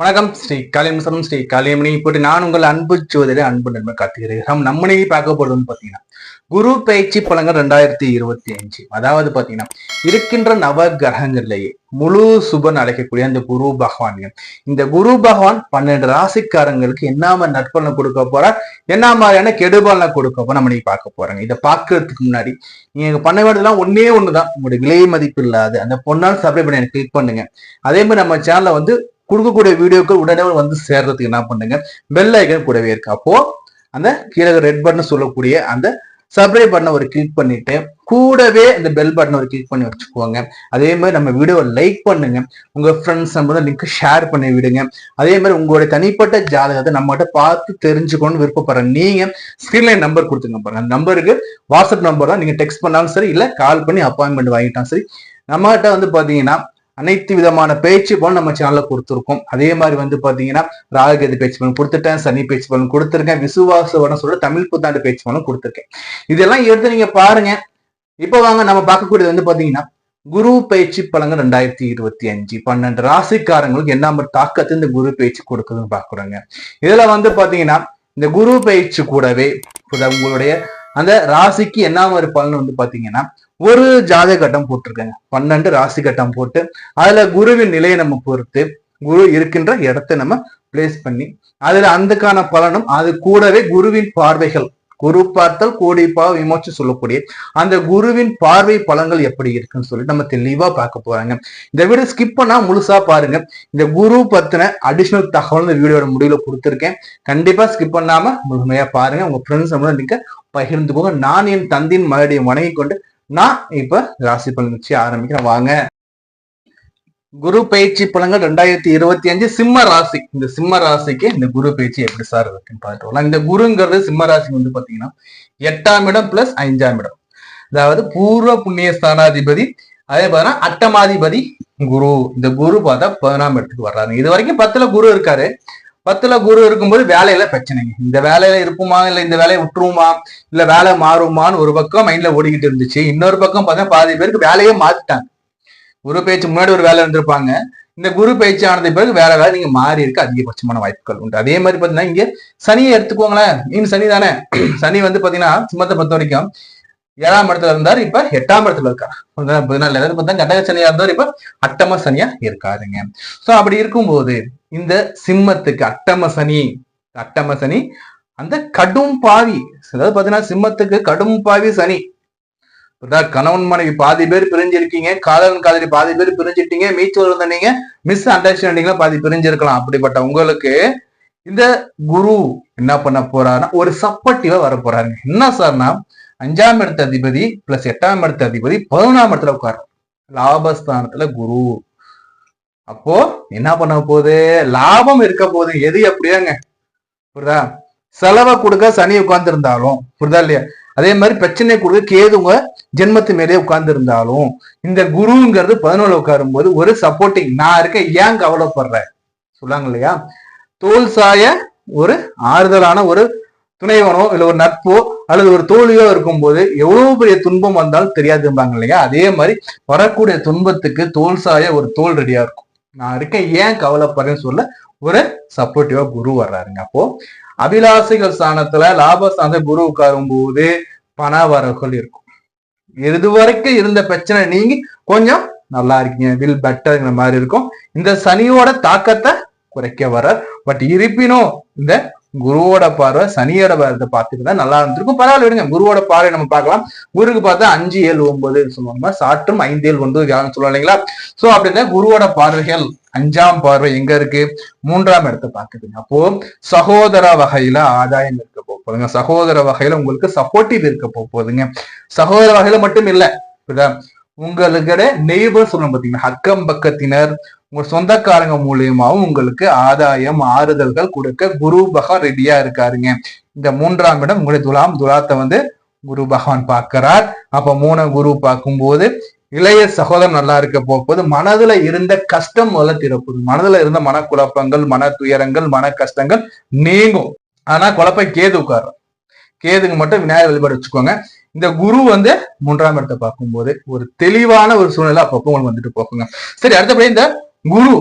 வணக்கம் ஸ்ரீ காளியம்சரம் ஸ்ரீ காளியமணி இப்படி நான் உங்கள் அன்பு ஜோதிட அன்பு நண்பர் கார்த்திகிறேன் நம்ம இன்னைக்கு பார்க்க போறதுன்னு பாத்தீங்கன்னா குரு பயிற்சி பலங்கள் ரெண்டாயிரத்தி இருபத்தி அஞ்சு. அதாவது பாத்தீங்கன்னா இருக்கின்ற நவ கிரகங்கள்லேயே முழு சுபன் அழைக்கக்கூடிய அந்த குரு பகவான். இந்த குரு பகவான் பன்னெண்டு ராசிக்காரங்களுக்கு என்ன மாதிரி நற்பலனை கொடுக்க போறார்? என்ன மாதிரியான கெடுபலனை கொடுக்க போற நம்ம நீ பார்க்க போறாங்க. இதை பார்க்கறதுக்கு முன்னாடி நீங்க பண்ண வேண்டியதெல்லாம் ஒன்னே ஒண்ணுதான். உங்களுடைய விலை மதிப்பு இல்லாத அந்த பொண்ணால் சப்ளை பண்ணி எனக்கு கிளிக் பண்ணுங்க. அதே மாதிரி நம்ம சேனல்ல வந்து கொடுக்கக்கூடிய வீடியோக்கள் உடனே வந்து சேர்றதுக்கு என்ன பண்ணுங்க? பெல் ஐக்கன் கூடவே இருக்கு. அப்போ அந்த கீழே ரெட் பட்டன் சொல்லக்கூடிய அந்த சப்ஸ்கிரைப் பட்டனை ஒரு கிளிக் பண்ணிட்டு கூடவே இந்த பெல் பட்டனை ஒரு கிளிக் பண்ணி வச்சுக்கோங்க. அதே மாதிரி நம்ம வீடியோவை லைக் பண்ணுங்க. உங்க ஃப்ரெண்ட்ஸ் நம்ம லிங்க் ஷேர் பண்ணி விடுங்க. அதே மாதிரி உங்களுடைய தனிப்பட்ட ஜாதகத்தை நம்மகிட்ட பார்த்து தெரிஞ்சுக்கணும்னு விருப்பப்படுற நீங்க ஸ்கிரீன்ல நம்பர் கொடுத்துங்க பாருங்க. அந்த நம்பருக்கு வாட்ஸ்அப் நம்பர் தான். நீங்க டெக்ஸ்ட் பண்ணாலும் சரி இல்ல கால் பண்ணி அப்பாயின்மெண்ட் வாங்கிட்டாலும் சரி நம்மகிட்ட வந்து பாத்தீங்கன்னா அனைத்து விதமான பேச்சு பலன் நம்ம சேனல்ல கொடுத்துருக்கோம். அதே மாதிரி வந்து பாத்தீங்கன்னா ராககதி பேச்சு பலன் கொடுத்துட்டேன் சனி பேச்சு பலன் கொடுத்துருக்கேன் விசுவாச வரம் சொல்ல தமிழ் புத்தாண்டு பேச்சு பலன் கொடுத்துருக்கேன். இதெல்லாம் எடுத்து நீங்க பாருங்க. இப்போ வாங்க நம்ம பார்க்கக்கூடியது வந்து பாத்தீங்கன்னா குரு பயிற்சி பலங்கள் ரெண்டாயிரத்தி இருபத்தி அஞ்சு. பன்னெண்டு ராசிக்காரங்களுக்கு என்ன மாதிரி தாக்கத்தை இந்த குரு பயிற்சி கொடுக்குதுன்னு பாக்குறோங்க இதுல வந்து பாத்தீங்கன்னா இந்த குரு பயிற்சி கூடவே உங்களுடைய அந்த ராசிக்கு என்ன மாதிரி பலன் வந்து பாத்தீங்கன்னா ஒரு ஜாத கட்டம் போட்டிருக்காங்க. பன்னெண்டு ராசி கட்டம் போட்டு அதுல குருவின் நிலையை நம்ம பொறுத்து குரு இருக்கின்ற இடத்தை நம்ம பிளேஸ் பண்ணி அதுல அதுக்கான பலனும் அது கூடவே குருவின் பார்வைகள் குரு பார்த்தல் கோடி பாவ விமோச்சு சொல்லக்கூடிய அந்த குருவின் பார்வை பலங்கள் எப்படி இருக்குன்னு சொல்லி நம்ம தெளிவா பார்க்க போறாங்க. இந்த வீடியோ ஸ்கிப் பண்ணா முழுசா பாருங்க. இந்த குரு பத்தின அடிஷனல் தகவல் இந்த வீடியோட முடிவுல கொடுத்துருக்கேன். கண்டிப்பா ஸ்கிப் பண்ணாம முழுமையா பாருங்க. உங்க ஃப்ரெண்ட்ஸ் நீங்க பகிர்ந்துக்கோங்க. நான் என் தந்தின் மறுபடியும் வணங்கி கொண்டு நான் இப்ப ராசி பலன் வச்சு ஆரம்பிக்கிறேன். வாங்க. குரு பயிற்சி பலன்கள் ரெண்டாயிரத்தி இருபத்தி அஞ்சு சிம்ம ராசி. இந்த சிம்ம ராசிக்கு இந்த குரு பயிற்சி எப்படி சார் இருக்குன்னு பார்த்துட்டு இந்த குருங்கிறது சிம்ம ராசி வந்து பாத்தீங்கன்னா எட்டாம் இடம் பிளஸ் அஞ்சாம் இடம். அதாவது பூர்வ புண்ணிய ஸ்தானாதிபதி அதே பார்த்தா அட்டமாதிபதி குரு. இந்த குரு பார்த்தா பதினாம் இடத்துக்கு வர்றாங்க இது வரைக்கும் பத்துல குரு இருக்காரு. பத்துல குரு இருக்கும்போது வேலையில பிரச்சனைங்க இந்த வேலையில இருப்புமா இல்ல இந்த வேலையை விட்டுருவோமா இல்ல வேலை மாறுமான்னு ஒரு பக்கம் மைண்ட்ல ஓடிக்கிட்டு இருந்துச்சு இன்னொரு பக்கம் பார்த்தா பாதி பேருக்கு வேலையே மாத்திட்டாங்க குரு பேச்சு முன்னாடி ஒரு வேலை இருந்திருப்பாங்க இந்த குரு பயிற்சி ஆனது பிறகு வேற வேலை நீங்க மாறி இருக்க அதிகபட்சமான வாய்ப்புகள் உண்டு அதே மாதிரி பாத்தீங்கன்னா இங்க சனியை எடுத்துக்கோங்களேன் இன்னும் சனி தானே சனி வந்து பாத்தீங்கன்னா சிம்மத்தை பொறுத்த வரைக்கும் ஏழாம் இடத்துல இருந்தார் இப்ப எட்டாம் இடத்துல இருக்காரு பதினாலு பார்த்தா சனியா இருந்தார் இப்ப அட்டம சனியா இருக்காருங்க சோ அப்படி இருக்கும்போது இந்த சிம்மத்துக்கு அட்டம சனி அட்டம சனி அந்த கடும் பாவி அதாவது பாத்தீங்கன்னா சிம்மத்துக்கு கடும் பாவி சனி. கணவன் மனைவி பாதி பேர் பிரிஞ்சிருக்கீங்க காதலன் காதலி பாதி பேர் பிரிஞ்சிட்டீங்க மீச்சூர் இருந்த நீங்க மிஸ் அண்டர்ஸ்டாண்டிங்ல பாதி பிரிஞ்சிருக்கலாம். அப்படிப்பட்ட உங்களுக்கு இந்த குரு என்ன பண்ண போறாருன்னா ஒரு சப்பட்டிவா வர போறாருங்க. என்ன சார்னா அஞ்சாம் இடத்த அதிபதி பிளஸ் எட்டாம் இடத்த அதிபதி பதினொன்றாம் இடத்துல உட்காரு. லாபஸ்தானத்துல குரு. அப்போ என்ன பண்ண போகுது? லாபம் இருக்க போகுது. எது எப்படியாங்க? புரியுதா? செலவை கொடுக்க சனி உட்கார்ந்து இருந்தாலும் புரியுதா இல்லையா? அதே மாதிரி பிரச்சனை கொடுக்க கேதுங்க ஜென்மத்து மேலே உட்கார்ந்து இருந்தாலும் இந்த குருங்கிறது பதினொன்று உட்காரும் போது ஒரு சப்போர்ட்டிங் நான் இருக்க ஏன் கவலைப்படுறேன் சொல்லாங்க இல்லையா? தோல் சாய ஒரு ஆறுதலான ஒரு துணைவனோ இல்லை ஒரு நட்போ அல்லது ஒரு தோழியோ இருக்கும்போது எவ்வளவு பெரிய துன்பம் வந்தாலும் தெரியாதும்பாங்க இல்லையா? அதே மாதிரி வரக்கூடிய துன்பத்துக்கு தோல் சாய ஒரு தோல் ரெடியா இருக்கும். நான் இருக்கேன் ஏன் கவலைப்படுறேன்னு சொல்ல ஒரு சப்போர்ட்டிவா குரு வர்றாருங்க. அப்போ அபிலாசைகள் ஸ்தானத்துல லாபஸ்தானத்தை குரு உட்காரும் போது பண வரவுகள் இருக்கும். இது வரைக்கும் இருந்த பிரச்சனை நீங்க கொஞ்சம் நல்லா இருக்கீங்க வில் பெட்டர்ங்கிற மாதிரி இருக்கும். இந்த சனியோட தாக்கத்தை குறைக்க வர்றார். பட் இருப்பினும் இந்த குருவோட பார்வை சனியோட பார்வை பார்த்துட்டு தான் நல்லா இருந்திருக்கும். பரவாயில்ல விடுங்க. குருவோட பார்வை நம்ம பார்க்கலாம். குருக்கு பார்த்தா அஞ்சு ஏழு ஒன்பது சொல்லுவாங்க. சாற்றும் ஐந்து ஏழு ஒன்பது யாரும் சொல்லுவோம் இல்லைங்களா? சோ அப்படின்னா குருவோட பார்வைகள் அஞ்சாம் பார்வை எங்க இருக்கு? மூன்றாம் இடத்தை பாக்குதுங்க அப்போ சகோதர வகையில ஆதாயம் இருக்க போகுதுங்க. சகோதர வகையில உங்களுக்கு சப்போர்ட்டிவ் இருக்க போகுதுங்க. சகோதர வகையில மட்டும் இல்ல உங்களுக்கிட நெய்பர் சொல்லணும் பார்த்தீங்கன்னா அக்கம் பக்கத்தினர் உங்க சொந்தக்காரங்க மூலியமாவும் உங்களுக்கு ஆதாயம் ஆறுதல்கள் கொடுக்க குரு பகவான் ரெடியா இருக்காருங்க. இந்த மூன்றாம் இடம் உங்களுடைய துலாம் துலாத்தை வந்து குரு பகவான் பார்க்கிறார். அப்ப மூணு குரு பார்க்கும்போது இளைய சகோதரம் நல்லா இருக்க போகுது மனதுல இருந்த கஷ்டம் முதல்ல திறப்புது மனதுல இருந்த மனக்குழப்பங்கள் மன துயரங்கள் மன கஷ்டங்கள் நீங்கும். ஆனா குழப்ப கேது உட்காரும். கேதுக்கு மட்டும் விநாயகர் வழிபாடு வச்சுக்கோங்க. இந்த குரு வந்து மூன்றாம் இடத்தை பார்க்கும்போது ஒரு தெளிவான ஒரு சூழ்நிலை அப்பப்போ உங்களுக்கு வந்துட்டு போகுங்க சரி அடுத்தபடி இந்த குரு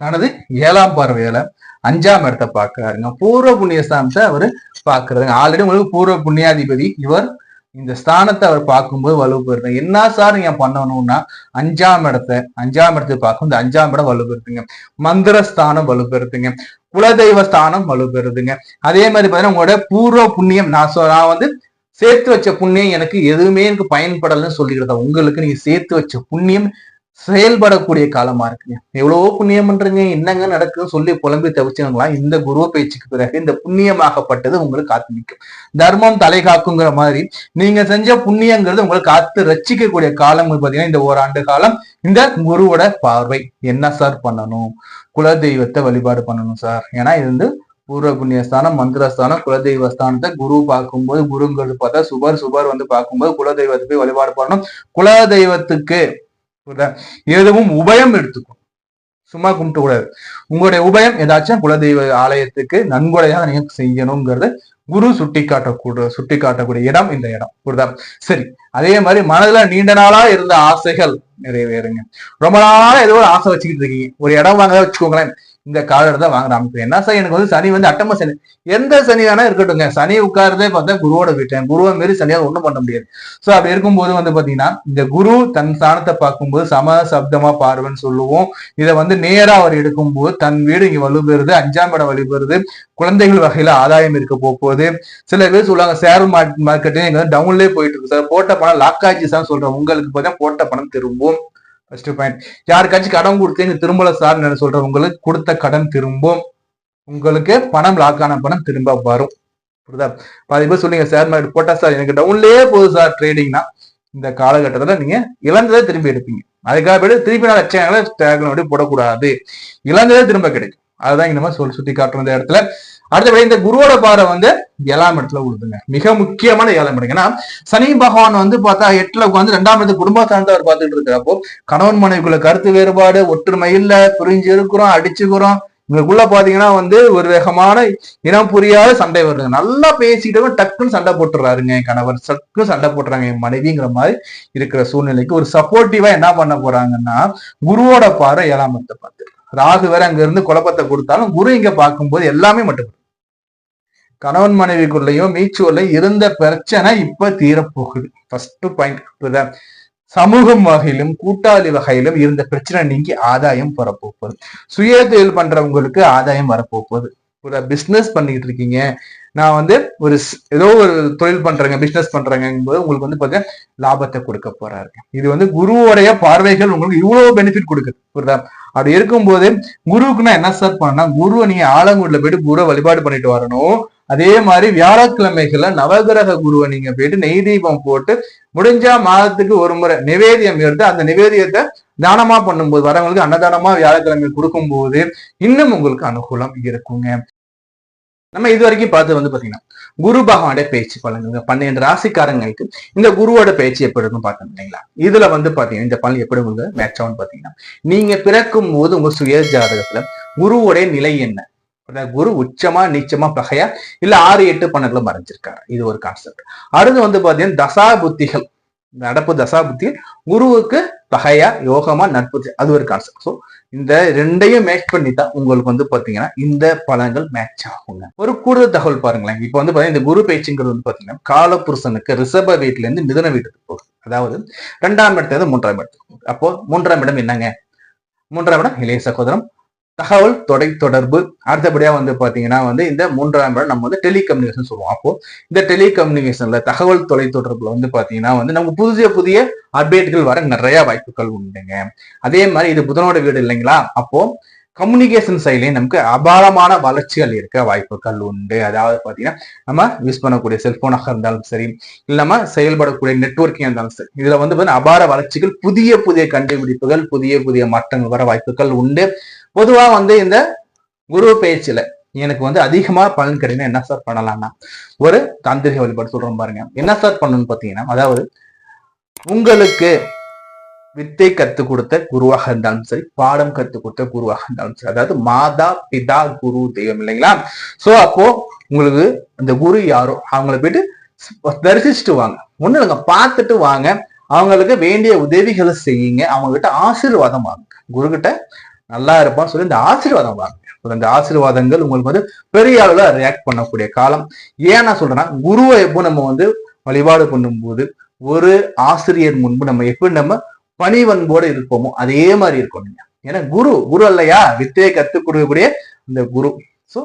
தனது ஏழாம் பார்வையில அஞ்சாம் இடத்தை பார்க்கிறாருங்க பூர்வ புண்ணிய ஸ்தானத்தை அவர் பார்க்கறதுங்க ஆல்ரெடி உங்களுக்கு பூர்வ புண்ணியாதிபதி. இவர் இந்த ஸ்தானத்தை அவர் பார்க்கும்போது வலுப்பெறுது என்ன சார் நீங்க பண்ணணும்னா அஞ்சாம் இடத்தை அஞ்சாம் இடத்தை பார்க்கும் இந்த அஞ்சாம் இடம் வலுப்படுத்துங்க மந்திர ஸ்தானம் வலுப்பெறுதுங்க குலதெய்வ ஸ்தானம் வலுப்பெறுதுங்க அதே மாதிரி பாத்தீங்கன்னா உங்களோட பூர்வ புண்ணியம் நான் நான் வந்து சேர்த்து வச்ச புண்ணியம் எனக்கு எதுவுமே எனக்கு பயன்படலைன்னு சொல்லிக்கிறதா? உங்களுக்கு நீங்க சேர்த்து வச்ச புண்ணியம் செயல்படக்கூடிய காலமா இருக்குங்க. எவ்வளவோ புண்ணியம் பண்றீங்க என்னங்க நடக்குதுன்னு சொல்லி புலம்பி தவிச்சவங்களா இந்த குருவ பேச்சுக்கு பிறகு இந்த புண்ணியமாகப்பட்டது உங்களுக்கு காத்து நிற்கும் தர்மம் தலை காக்குங்கிற மாதிரி நீங்க செஞ்ச புண்ணியங்கிறது உங்களுக்கு காத்து ரச்சிக்கக்கூடிய காலம் பாத்தீங்கன்னா இந்த ஓராண்டு காலம் இந்த குருவோட பார்வை. என்ன சார் பண்ணணும்? குலதெய்வத்தை வழிபாடு பண்ணணும் சார் ஏன்னா இது வந்து பூர்வ புண்ணியஸ்தானம் மந்திரஸ்தானம் குலதெய்வ ஸ்தானத்தை குரு பார்க்கும்போது குருங்கிறது பார்த்தா சுபர் சுபர் வந்து பார்க்கும்போது குலதெய்வத்தை போய் வழிபாடு பண்ணணும். குலதெய்வத்துக்கு எதுவும் உபயம் எடுத்துக்கும் சும்மா கும்பிட்டு கூடாது உங்களுடைய உபயம் ஏதாச்சும் குலதெய்வ ஆலயத்துக்கு நன்கொடையாக நீங்க செய்யணுங்கிறது குரு சுட்டி காட்டக்கூட சுட்டி காட்டக்கூடிய இடம் இந்த இடம். புரிதா சரி. அதே மாதிரி மனதுல நீண்ட நாளா இருந்த ஆசைகள் நிறைவேறுங்க. ரொம்ப நாளா ஏதோ ஒரு ஆசை வச்சுக்கிட்டு இருக்கீங்க. ஒரு இடம் வாங்க வச்சுக்கோங்களேன். இந்த காலத்தை வாங்குறாங்க இப்ப என்ன சார்? எனக்கு வந்து சனி வந்து அட்டம சனி. எந்த சனி வேணா இருக்கட்டுங்க சனி உட்கார்றதே பார்த்தா குருவோட வீட்டேன் குருவை மாரி சனியால் ஒண்ணும் பண்ண முடியாது. சோ அப்படி இருக்கும்போது வந்து பாத்தீங்கன்னா இந்த குரு தன் ஸ்தானத்தை பார்க்கும்போது சம சப்தமா பார்வைன்னு சொல்லுவோம். இதை வந்து நேரா அவர் எடுக்கும்போது தன் வீடு இங்க வலுப்பெறுது அஞ்சாம் இடம் வலுப்பெறுது. குழந்தைகள் வகையில ஆதாயம் இருக்க போகுது. சில பேர் சொல்லுவாங்க ஷேர் மார்க்கெட்டு எங்க டவுன்லேயே போயிட்டு இருக்கு. சார் போட்ட பணம் லாக் ஆச்சு சார் சொல்றேன். உங்களுக்கு பார்த்தா போட்ட பணம் திரும்பும். ஃபர்ஸ்ட் பாயிண்ட் யாருக்காச்சும் கடன் கொடுத்தீங்க திரும்பல சார் நான் சொல்றேன் உங்களுக்கு கொடுத்த கடன் திரும்பும். உங்களுக்கு பணம் லாக் ஆன பணம் திரும்ப வரும். புரியுதா? பாதி பேர் சொல்லுங்க சார் மாதிரி போட்டா சார் எனக்கு டவுன்லயே போகுது சார் ட்ரேடிங்னா இந்த காலகட்டத்தில் நீங்க இழந்ததை திரும்பி எடுப்பீங்க. அதுக்காக போய் திருப்பி நான் லட்சங்களை ஸ்டாக்ல போடக்கூடாது. இழந்ததே திரும்ப கிடைக்கும். அதுதான் இந்த மாதிரி சொல் சுட்டி காட்டுற இந்த இடத்துல. அடுத்தபடி இந்த குருவோட பாறை வந்து ஏழாம் இடத்துல விழுதுங்க மிக முக்கியமான ஏழாம் இடம். ஏன்னா சனி பகவான் வந்து பார்த்தா எட்டுல உட்காந்து ரெண்டாம் இடத்து குடும்பத்தானத்தை அவர் பார்த்துட்டு இருக்கிறப்போ கணவன் மனைவிக்குள்ள கருத்து வேறுபாடு ஒற்றுமை இல்ல புரிஞ்சு இருக்கிறோம் அடிச்சுக்கிறோம். இவங்களுக்குள்ள பாத்தீங்கன்னா வந்து ஒரு வேகமான இனம் புரியாத சண்டை வருதுங்க நல்லா பேசிட்டு டக்குன்னு சண்டை போட்டுறாருங்க என் கணவர். டக்குன்னு சண்டை போட்டுறாங்க என் மனைவிங்கிற மாதிரி இருக்கிற சூழ்நிலைக்கு ஒரு சப்போர்ட்டிவா என்ன பண்ண போறாங்கன்னா குருவோட பாறை ஏழாம் இடத்தை பார்த்து ராகு வேற அங்க இருந்து குழப்பத்தை கொடுத்தாலும் குரு இங்க பார்க்கும்போது எல்லாமே மட்டும் கணவன் மனைவிக்குள்ளேயும் மீச்சுவல்ல இருந்த பிரச்சனை இப்ப தீரப்போகுது. ஃபர்ஸ்ட் பாயிண்ட் சமூகம் வகையிலும் கூட்டாளி வகையிலும் இருந்த பிரச்சனை நீங்கி ஆதாயம் வரப்போகுது. சுய தொழில் பண்றவங்களுக்கு ஆதாயம் வரப்போகுது. ஒரு பிசினஸ் பண்ணிட்டு இருக்கீங்க. நான் வந்து ஒரு ஏதோ ஒரு தொழில் பண்றேங்க பிசினஸ் பண்றேங்கும்போது உங்களுக்கு வந்து பாத்தீங்கன்னா லாபத்தை கொடுக்க போறாரு. இது வந்து குருவோடைய பார்வைகள் உங்களுக்கு இவ்வளவு பெனிஃபிட் கொடுக்குது. புரியுதா? அப்படி இருக்கும்போது குருவுக்குன்னா என்ன சார் பண்ணா குருவை நீங்க ஆலங்குடில போயிட்டு குருவை வழிபாடு பண்ணிட்டு வரணும். அதே மாதிரி வியாழக்கிழமைகள்ல நவகிரக குருவை நீங்க போயிட்டு நெய் தீபம் போட்டு முடிஞ்சா மாதத்துக்கு ஒரு முறை நிவேதியம் எடுத்து அந்த நிவேதியத்தை தானமா பண்ணும்போது வரவங்களுக்கு அன்னதானமா வியாழக்கிழமை கொடுக்கும்போது இன்னும் உங்களுக்கு அனுகூலம் இருக்குங்க. நம்ம இது வரைக்கும் பார்த்து வந்து பாத்தீங்கன்னா குரு பகவானுடைய பேச்சு பலன்கள் பன்னெண்டு ராசிக்காரங்களுக்கு இந்த குருவோட பேச்சு எப்படி இருக்கும் பார்த்தோம் இல்லைங்களா? இதுல வந்து பாத்தீங்கன்னா இந்த பலன் எப்படி உங்களுக்கு மேட்ச் ஆகும் பாத்தீங்கன்னா நீங்க பிறக்கும் போது உங்க சுய ஜாதகத்துல குருவோடைய நிலை என்ன? குரு உச்சமா நீச்சமா பகையா இல்ல ஆறு எட்டு பன்னெண்டுல மறைஞ்சிருக்காரு? இது ஒரு கான்செப்ட் அடுத்து வந்து பாத்தீங்கன்னா தசா புத்திகள் நடப்பு தசா புத்திகள் குருவுக்கு பகையா யோகமா நட்பு அது ஒரு கான்செப்ட் ஸோ இந்த ரெண்டையும் மேட்ச் பண்ணி தான் உங்களுக்கு வந்து பாத்தீங்கன்னா இந்த பலன்கள் மேட்ச் ஆகுங்க. ஒரு கூடுதல் தகவல் பாருங்களேன். இப்போ வந்து பாத்தீங்கன்னா இந்த குரு பேச்சுங்கிறது வந்து பாத்தீங்கன்னா காலப்புருஷனுக்கு ரிசர்வ வீட்டுல இருந்து மிதன வீட்டுக்கு போகுது. அதாவது ரெண்டாம் இடத்துல இருந்து மூன்றாம் இடத்துக்கு அப்போ மூன்றாம் இடம் என்னங்க? மூன்றாம் இடம் இளைய சகோதரம் தகவல் தொடை தொடர்பு. அடுத்தபடியா வந்து பாத்தீங்கன்னா வந்து இந்த மூன்றாம் இடம் நம்ம வந்து டெலிகம்யூனிகேஷன் சொல்லுவோம். அப்போ இந்த டெலிகம்யூனிகேஷன்ல தகவல் தொலை தொடர்புல வந்து பாத்தீங்கன்னா வந்து நமக்கு புதிய புதிய அப்டேட்கள் வர நிறைய வாய்ப்புகள் உண்டுங்க. அதே மாதிரி இது புதனோட வீடு இல்லைங்களா? அப்போ கம்யூனிகேஷன் சைட்லயும் நமக்கு அபாரமான வளர்ச்சிகள் இருக்க வாய்ப்புகள் உண்டு. அதாவது பாத்தீங்கன்னா நம்ம யூஸ் பண்ணக்கூடிய செல்போனாக இருந்தாலும் சரி இல்ல நம்ம செயல்படக்கூடிய நெட்ஒர்க்கிங் இருந்தாலும் சரி இதுல வந்து பாத்தீங்கன்னா அபார வளர்ச்சிகள் புதிய புதிய கண்டுபிடிப்புகள் புதிய புதிய மாற்றங்கள் வர வாய்ப்புகள் உண்டு. பொதுவா வந்து இந்த குரு பேச்சில் எனக்கு வந்து அதிகமாக பலன் கிடைக்கும் என்ன சார் பண்ணலாம்னா ஒரு தாந்திரிக வழிபாடு சொல்றோம் பாருங்க. என்ன சார் பண்ணணும்னு பார்த்தீங்கன்னா அதாவது உங்களுக்கு வித்தை கத்து கொடுத்த குருவாக இருந்தாலும் சரி பாடம் கற்றுக் கொடுத்த குருவாக இருந்தாலும் சரி அதாவது மாதா பிதா குரு தெய்வம் இல்லைங்களா? சோ அப்போ உங்களுக்கு அந்த குரு யாரோ அவங்கள போயிட்டு தரிசிச்சுட்டு வாங்க. ஒண்ணு இல்லைங்க பார்த்துட்டு வாங்க. அவங்களுக்கு வேண்டிய உதவிகளை செய்யுங்க. அவங்க கிட்ட ஆசீர்வாதம் வாங்க. குரு கிட்ட நல்லா இருப்பான்னு சொல்லி இந்த ஆசீர்வாதம் வாங்க. இந்த ஆசீர்வாதங்கள் உங்களுக்கு வந்து பெரிய அளவில் ரியாக்ட் பண்ணக்கூடிய காலம். ஏன் நான் சொல்றேன்னா குருவை எப்போ நம்ம வந்து வழிபாடு பண்ணும்போது ஒரு ஆசிரியர் முன்பு நம்ம எப்படி நம்ம பணிவன்போடு இருப்போமோ அதே மாதிரி இருக்கும் நீங்க ஏன்னா குரு குரு இல்லையா வித்தையை கத்துக் கொடுக்கக்கூடிய இந்த குரு. சோ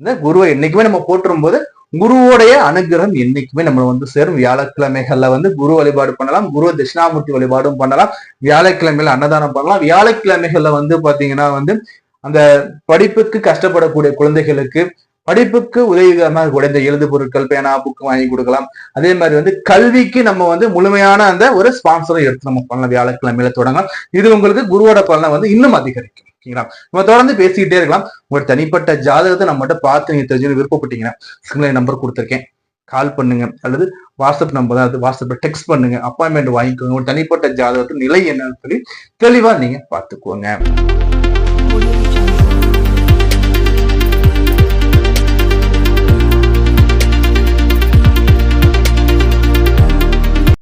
இந்த குருவை என்னைக்குமே நம்ம போற்றும் போது குருவோடைய அனுகிரகம் என்னைக்குமே நம்ம வந்து சேரும். வியாழக்கிழமைகள்ல வந்து குரு வழிபாடு பண்ணலாம். குரு தட்சிணாமூர்த்தி வழிபாடும் பண்ணலாம். வியாழக்கிழமையில அன்னதானம் பண்ணலாம். வியாழக்கிழமைகள்ல வந்து பாத்தீங்கன்னா வந்து அந்த படிப்புக்கு கஷ்டப்படக்கூடிய குழந்தைகளுக்கு படிப்புக்கு உதவிகரமாக கூட இந்த எழுது பொருட்கள் பேனா புக்கு வாங்கி கொடுக்கலாம். அதே மாதிரி வந்து கல்விக்கு நம்ம வந்து முழுமையான அந்த ஒரு ஸ்பான்சரை எடுத்து நம்ம பண்ணலாம். வியாழக்கிழமையில தொடங்கலாம். இது உங்களுக்கு குருவோட பலனை வந்து இன்னும் அதிகரிக்கும். ஓகேங்களா நம்ம தொடர்ந்து பேசிக்கிட்டே இருக்கலாம். உங்கள் தனிப்பட்ட ஜாதகத்தை நம்மகிட்ட பார்த்து நீங்க தெரிஞ்சு விருப்பப்பட்டீங்கன்னா நம்பர் கொடுத்துருக்கேன். கால் பண்ணுங்க. அல்லது வாட்ஸ்அப் நம்பர் அதாவது வாட்ஸ்அப்ல டெக்ஸ்ட் பண்ணுங்க. அப்பாயின்மெண்ட் வாங்கிக்கோங்க. உங்க தனிப்பட்ட ஜாதகத்தின் நிலை என்னன்னு சொல்லி தெளிவா நீங்க பார்த்துக்கோங்க.